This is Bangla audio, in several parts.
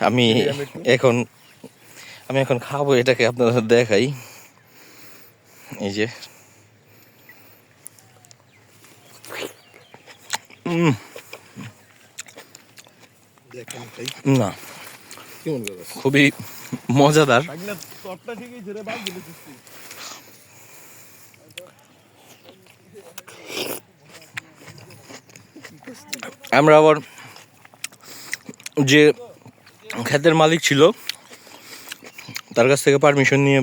আমি এখন আমি এখন খাব এটাকে আপনাদের দেখাই। এই যে। না। খুবই মজাদার। আমরা আবার যে ক্ষেতের মালিক ছিল। তার কাছ থেকে পারমিশন নিয়ে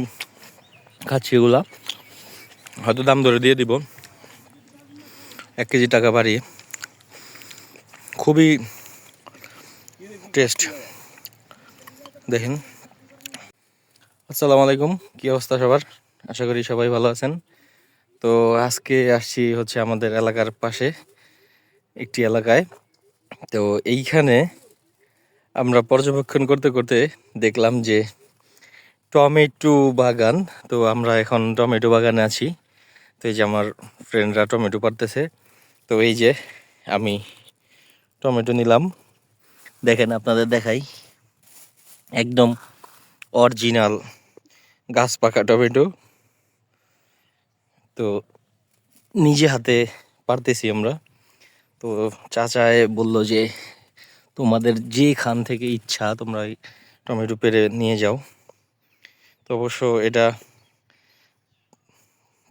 খাচ্ছি এগুলা। হয়তো দাম ধরে দিয়ে দিব। এক কেজি টাকা বাড়িয়ে। খুবই টেস্ট দেখেন। আসসালামু আলাইকুম। কি অবস্থা সবার? আশা করি সবাই ভালো আছেন। তো আজকে আসছি হচ্ছে আমাদের এলাকার পাশে একটি এলাকায়। তো এইখানে আমরা পর্যবেক্ষণ করতে করতে দেখলাম যে টমেটো বাগান, তো আমরা এখন টমেটো বাগানে আছি। তো এই যে আমার ফ্রেন্ডরা টমেটো পারতেছে তো এই যে আমি টমেটো নিলাম। দেখেন, আপনাদের দেখাই। একদম অরিজিনাল গাছ পাকা টমেটো। তো নিজে হাতে পারতেছি আমরা। তো চাচায় বলল যে তোমাদের যেখান থেকে ইচ্ছা তোমরা টমেটো পেরে নিয়ে যাও। তো অবশ্য এটা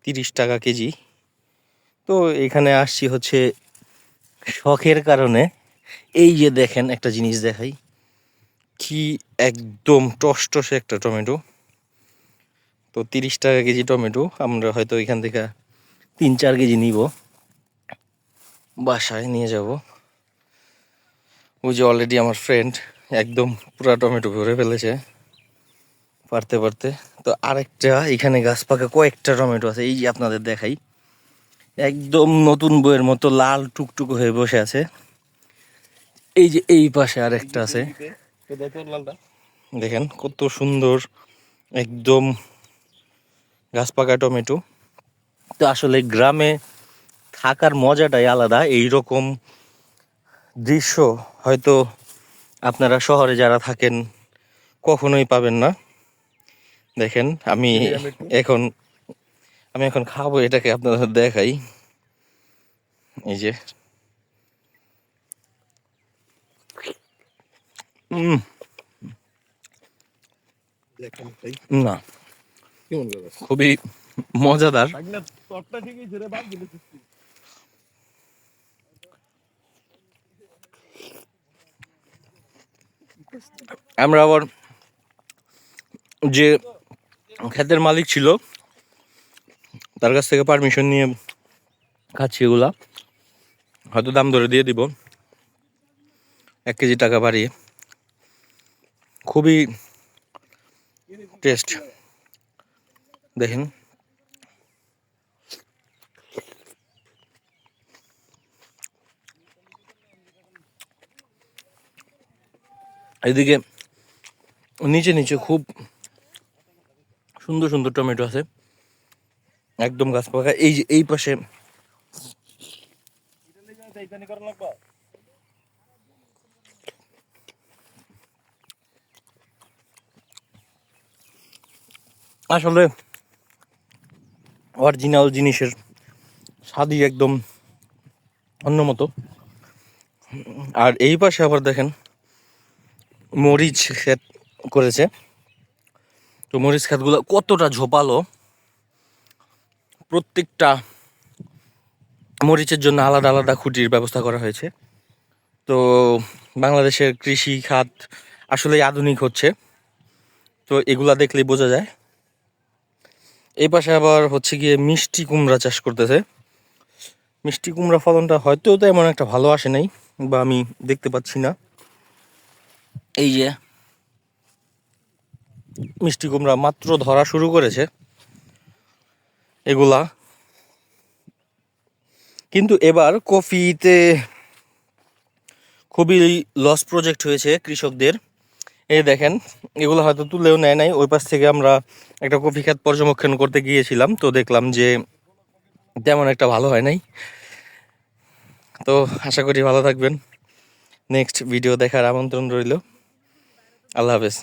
তিরিশ টাকা কেজি। তো এখানে আসছি হচ্ছে শখের কারণে। এই যে দেখেন একটা জিনিস দেখাই। কি একদম টসটসে একটা টমেটো। তো তিরিশ টাকা কেজি টমেটো, আমরা হয়তো এখান থেকে তিন চার কেজি নিব। বাসায় নিয়ে যাব। ওই যে অলরেডি আমার ফ্রেন্ড একদম পুরা টমেটো ভরে ফেলেছে। পারতে পারতে। তো আরেকটা, এখানে গাছ পাকা কয়েকটা টমেটো আছে, এই যে আপনাদের দেখাই। একদম নতুন বইয়ের মতো লাল টুকটুক হয়ে বসে আছে। এই যে এই পাশে আরেকটা আছে। দেখেন কত সুন্দর, একদম গাছ পাকা টমেটো। তো আসলে গ্রামে থাকার মজাটাই আলাদা এই রকম দৃশ্য হয়তো আপনারা শহরে যারা থাকেন কখনোই পাবেন না। দেখেন আমি এখন আমি এখন খাব এটাকে আপনাদের দেখাই। এই যে। না। খুবই মজাদার। আমরা আবার যে ক্ষেতের মালিক ছিল, তার কাছ থেকে পারমিশন নিয়ে খাচ্ছি এগুলা। হয়তো দাম ধরে দিয়ে দিব। এক কেজি টাকা বাড়িয়ে। খুবই টেস্ট দেখেন। এদিকে নিচে নিচে খুব সুন্দর সুন্দর টমেটো আছে। একদম গাছ পাকা। এই যে, এই পাশে আসলে অরিজিনাল জিনিসের স্বাদই একদম অন্য মতো। আর এই পাশে আবার দেখেন মরিচ ক্ষেত করেছে। তো মরিচ ক্ষেতগুলো কতটা ঝোপালো, প্রত্যেকটা মরিচের জন্য আলাদা আলাদা খুঁটির ব্যবস্থা করা হয়েছে। তো বাংলাদেশের কৃষি খাত আসলেই আধুনিক হচ্ছে। তো এগুলা দেখলেই বোঝা যায়। এই পাশে আবার হচ্ছে গিয়ে মিষ্টি কুমড়া চাষ করতেছে। মিষ্টি কুমড়া ফলনটা হয়তো তেমন একটা ভালো আসে নাই বা আমি দেখতে পাচ্ছি না। এই যে। মিষ্টি কুমড়া মাত্র ধরা শুরু করেছে। এগুলা। কিন্তু এবার কফিতে খুবই লস প্রজেক্ট হয়েছে কৃষকদের। এই দেখেন, এগুলো হয়তো তুলেও নেয় নাই। ওই পাশ থেকে আমরা একটা কফি খাত পর্যবেক্ষণ করতে গিয়েছিলাম, তো দেখলাম যে তেমন একটা ভালো হয় নাই। তো আশা করি ভালো থাকবেন। নেক্সট ভিডিও দেখার আমন্ত্রণ রইল। আল্লাহ হাফেজ